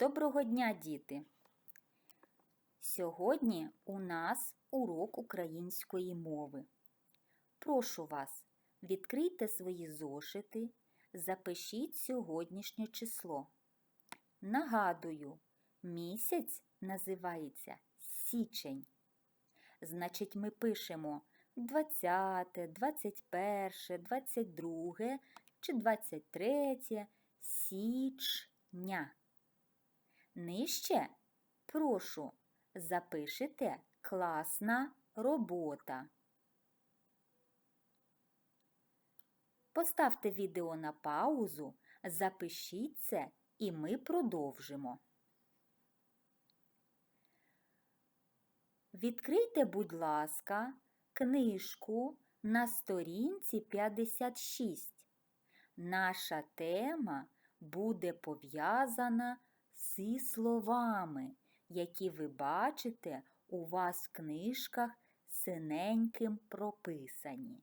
Доброго дня, діти! Сьогодні у нас урок української мови. Прошу вас, відкрийте свої зошити, запишіть сьогоднішнє число. Нагадую, місяць називається січень. Значить, ми пишемо 20, 21, 22 чи 23 січня. Нижче прошу запишете класна робота. Поставте відео на паузу, запишіть це і ми продовжимо. Відкрийте, будь ласка, книжку на сторінці 56. Наша тема буде пов'язана зі словами, які ви бачите у вас в книжках синеньким прописані.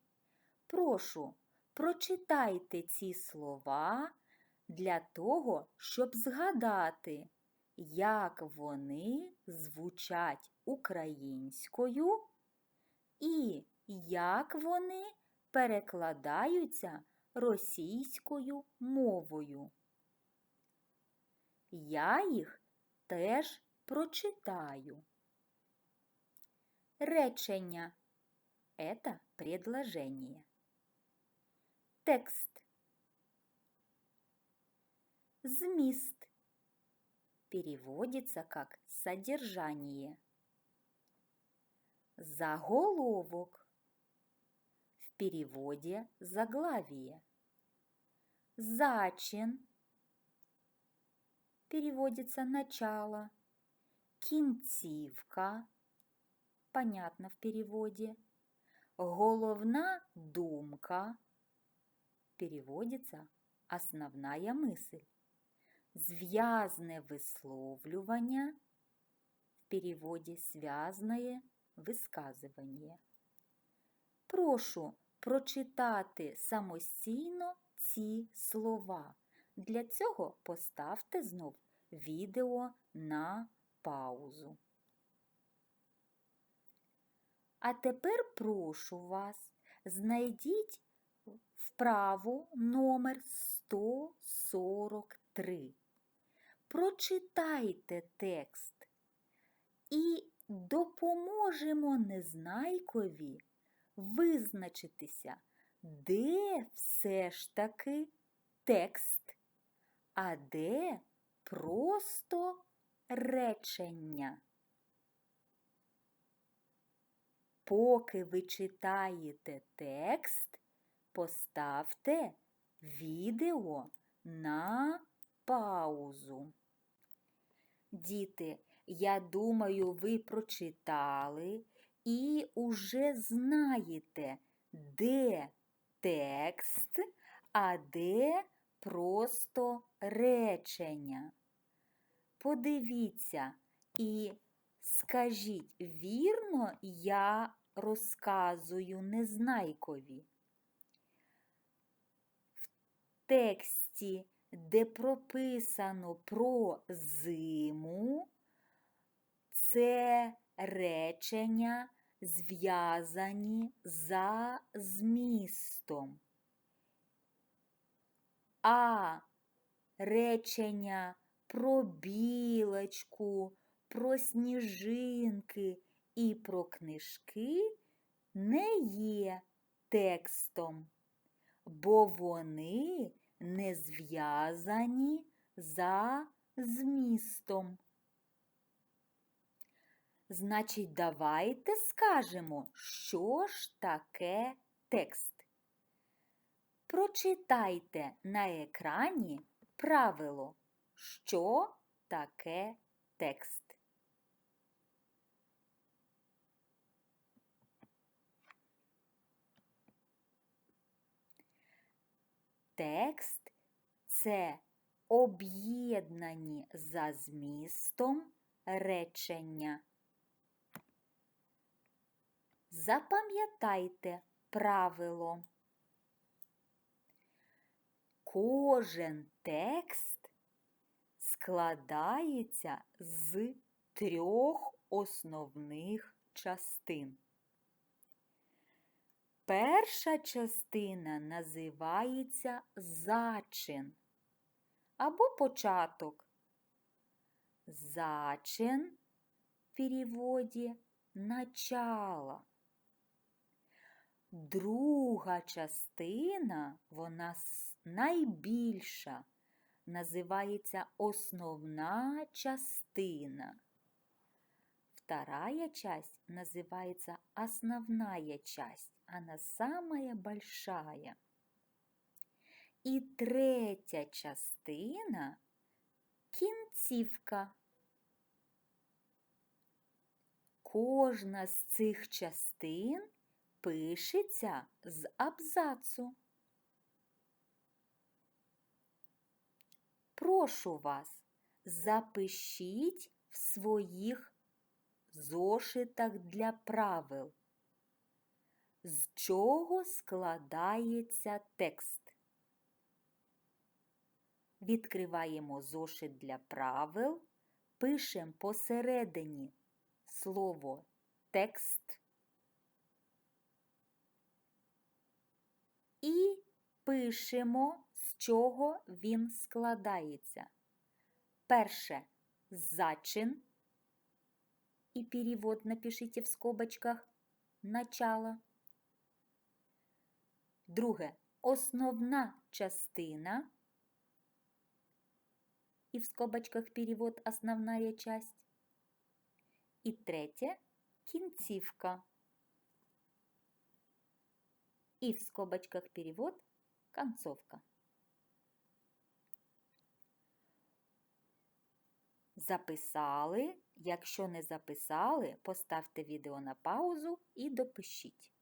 Прошу, прочитайте ці слова для того, щоб згадати, як вони звучать українською і як вони перекладаються російською мовою. Я їх теж прочитаю. Речення – это предложение. Текст. Зміст переводится как содержание. Заголовок. В переводе заглавие. Зачин переводится начало. Кінцівка, понятно в переводе. Головна думка переводится основная мысль. Зв'язне висловлювання в переводі связное висказування. Прошу прочитати самостійно ці слова. Для цього поставте знов відео на паузу. А тепер прошу вас, знайдіть вправу номер 143. Прочитайте текст і допоможемо незнайкові визначитися, де все ж таки текст, а де просто речення. Поки ви читаєте текст, поставте відео на паузу. Діти, я думаю, ви прочитали і уже знаєте, де текст, а де просто речення. Подивіться і скажіть, вірно, я розказую незнайкові. В тексті, де прописано про зиму, це речення зв'язані за змістом. А речення про білочку, про сніжинки і про книжки не є текстом, бо вони не зв'язані за змістом. Значить, давайте скажемо, що ж таке текст. Прочитайте на екрані правило, що таке текст. Текст це об'єднані за змістом речення. Запам'ятайте правило. Кожен текст складається з трьох основних частин. Перша частина називається зачин або початок. Зачин в переводі начало. Друга частина, вона найбільша, називається основна частина. Вторая часть называется основная часть. Она самая большая. І третя частина кінцівка. Кожна з цих частин пишеться з абзацу. Прошу вас, запишіть в своїх зошитах для правил. З чого складається текст? Відкриваємо зошит для правил, пишемо посередині слово текст і пишемо, з чого він складається. Перше зачин и перевод напишите в скобочках начало. Друге основна частина. І в скобочках перевод основная часть. І третє кінцівка. І в скобочках перевод концовка. Записали. Якщо не записали, поставте відео на паузу і допишіть.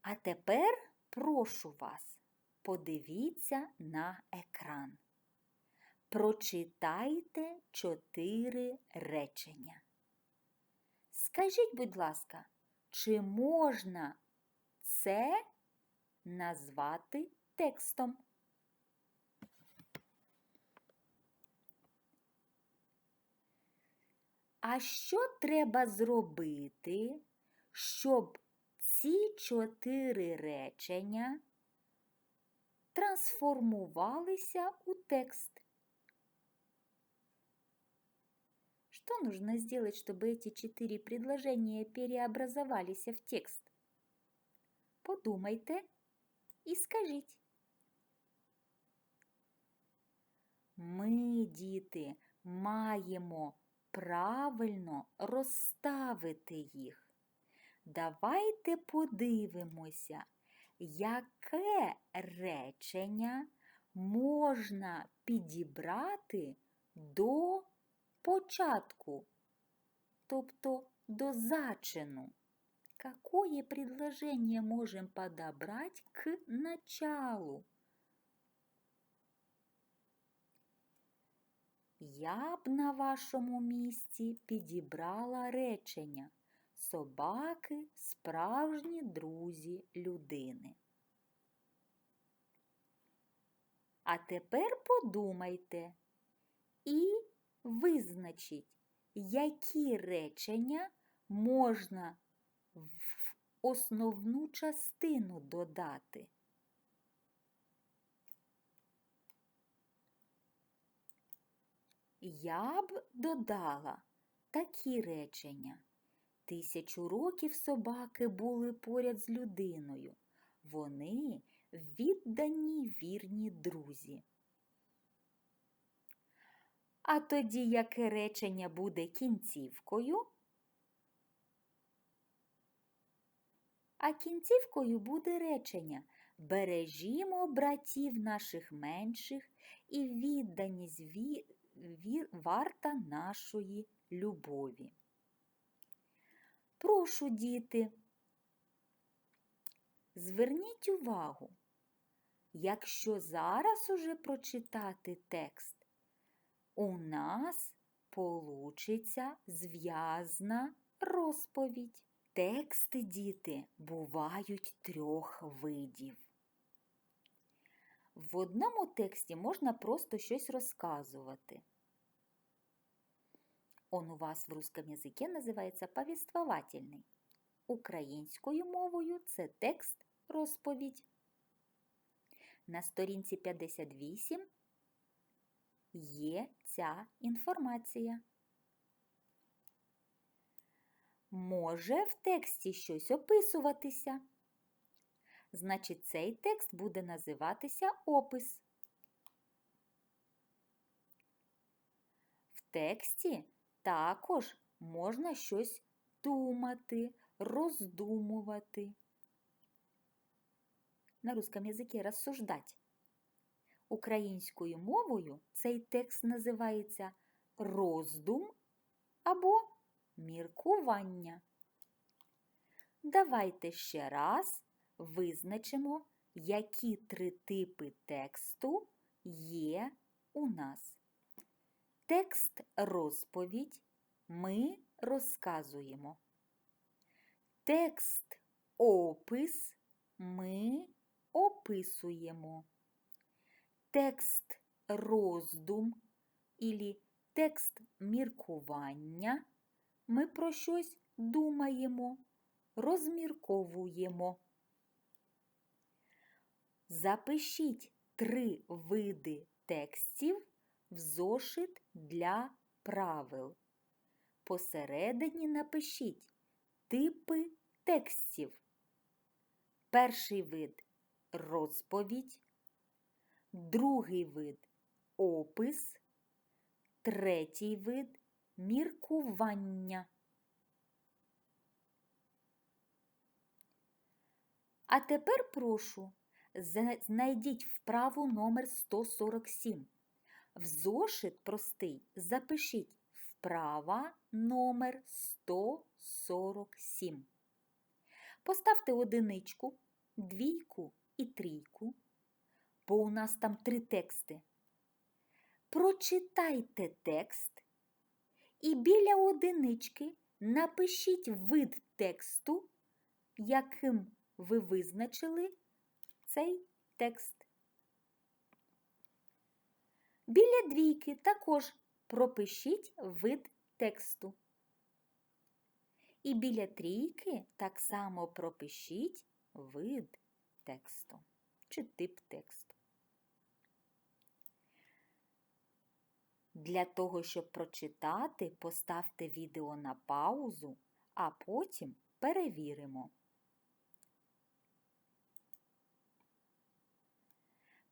А тепер прошу вас, подивіться на екран. Прочитайте чотири речення. Скажіть, будь ласка, чи можна це назвати текстом? А що треба зробити, щоб ці чотири речення трансформувалися у текст? Что нужно сделать, чтобы эти четыре предложения переобразовались в текст? Подумайте і скажіть. Ми, діти, маємо правильно розставити їх. Давайте подивимося, яке речення можна підібрати до початку, тобто до зачину. Какое предложение можем подобрать к началу? Я б на вашому місці підібрала речення Собаки справжні друзі людини. А тепер подумайте і визначіть, які речення можна в основну частину додати. Я б додала такі речення. Тисячу років собаки були поряд з людиною. Вони віддані вірні друзі. А тоді яке речення буде кінцівкою? А кінцівкою буде речення Бережімо братів наших менших і відданість ві... Варта нашої любові. Прошу, діти, зверніть увагу, якщо зараз уже прочитати текст, у нас получиться зв'язна розповідь. Тексти, діти, бувають трьох видів. В одному тексті можна просто щось розказувати. Он у вас в русском языке називається повествовательний. Українською мовою це текст розповідь. На сторінці 58 є ця інформація. Може в тексті щось описуватися. Значить, цей текст буде називатися опис. В тексті також можна щось думати, роздумувати. На русском языке розсуждать. Українською мовою цей текст називається роздум або міркування. Давайте ще раз визначимо, які три типи тексту є у нас. Текст розповідь ми розказуємо. Текст опис ми описуємо. Текст роздум ілі текст міркування ми про щось думаємо, розмірковуємо. Запишіть три види текстів в зошит для правил. Посередині напишіть типи текстів. Перший вид розповідь, другий вид опис, третій вид міркування. А тепер прошу, знайдіть вправу номер 147. В зошит простий запишіть вправа номер 147. Поставте одиничку, двійку і трійку, бо у нас там три тексти. Прочитайте текст і біля одинички напишіть вид тексту, яким ви визначили цей текст. Біля двійки також пропишіть вид тексту. І біля трійки так само пропишіть вид тексту чи тип тексту. Для того, щоб прочитати, поставте відео на паузу, а потім перевіримо.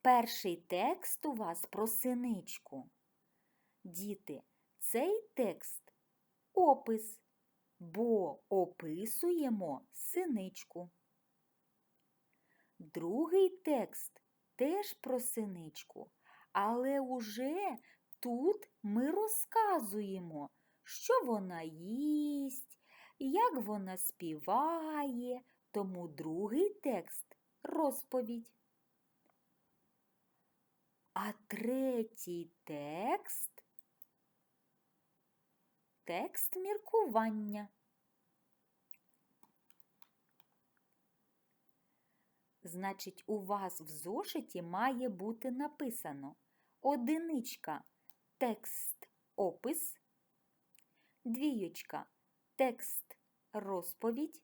Перший текст у вас про синичку. Діти, цей текст опис, бо описуємо синичку. Другий текст теж про синичку, але уже тут ми розказуємо, що вона їсть, як вона співає, тому другий текст розповідь. А третій текст текст міркування. Значить, у вас в зошиті має бути написано одиничка текст опис, двіючка текст розповідь,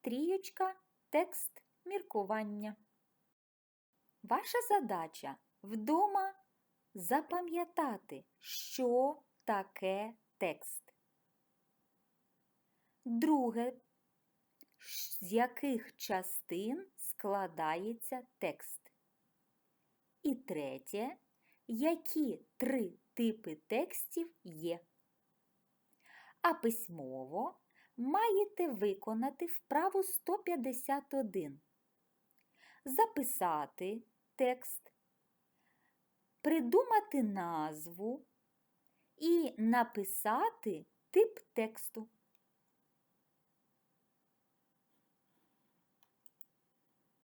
тріючка текст міркування. Ваша задача вдома запам'ятати, що таке текст. Друге, з яких частин складається текст. І третє, які три типи текстів є. А письмово маєте виконати вправу 151. Записати текст, придумати назву і написати тип тексту.